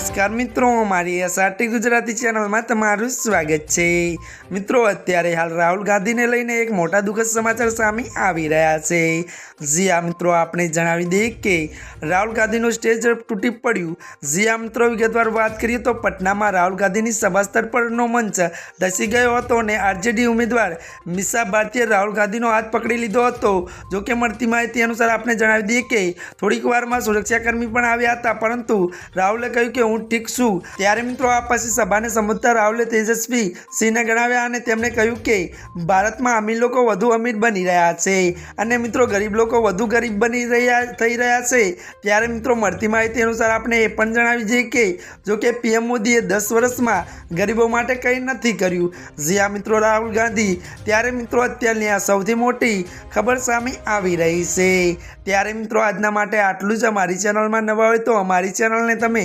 નમસ્કાર મિત્રો, મારી એસઆરટી ગુજરાતી ચેનલમાં તમારું સ્વાગત છે. મિત્રો, અત્યારે હાલ રાહુલ ગાંધીને લઈને એક મોટા દુઃખદ સમાચાર સામે આવી રહ્યા છે. જી મિત્રો, આપણે જણાવી દઈએ કે રાહુલ ગાંધીનું સ્ટેજ તૂટી પડ્યું. જી મિત્રો, વિગતવાર વાત કરીએ તો પટનામાં રાહુલ ગાંધીની સભાસ્તર પરનો મંચ ધસી ગયો હતો અને આરજેડી ઉમેદવાર મિસા ભારતીએ રાહુલ ગાંધીનો હાથ પકડી લીધો હતો. જો કે મળતી માહિતી અનુસાર આપણે જણાવી દઈએ કે થોડીક વારમાં સુરક્ષાકર્મી પણ આવ્યા હતા, પરંતુ રાહુલે કહ્યું કે હું ઠીક છું. ત્યારે મિત્રો આ પછી સભાને સંબોધતા રાહુલે તેજસ્વી સિંહને ગણાવ્યા અને તેમણે કહ્યું કે ભારતમાં અમીર લોકો વધુ અમીર બની રહ્યા છે અને મિત્રો ગરીબ લોકો વધુ ગરીબ બની રહ્યા, થઈ રહ્યા છે. ત્યારે મિત્રો મળતી માહિતી અનુસાર આપણે એ પણ જણાવી દઈએ કે જો કે પીએમ મોદીએ દસ વર્ષમાં ગરીબો માટે કંઈ નથી કર્યું. જ્યાં મિત્રો, રાહુલ ગાંધી. ત્યારે મિત્રો અત્યારની આ સૌથી મોટી ખબર સામે આવી રહી છે. ત્યારે મિત્રો આજના માટે આટલું જ. અમારી ચેનલમાં નવા હોય તો અમારી ચેનલને તમે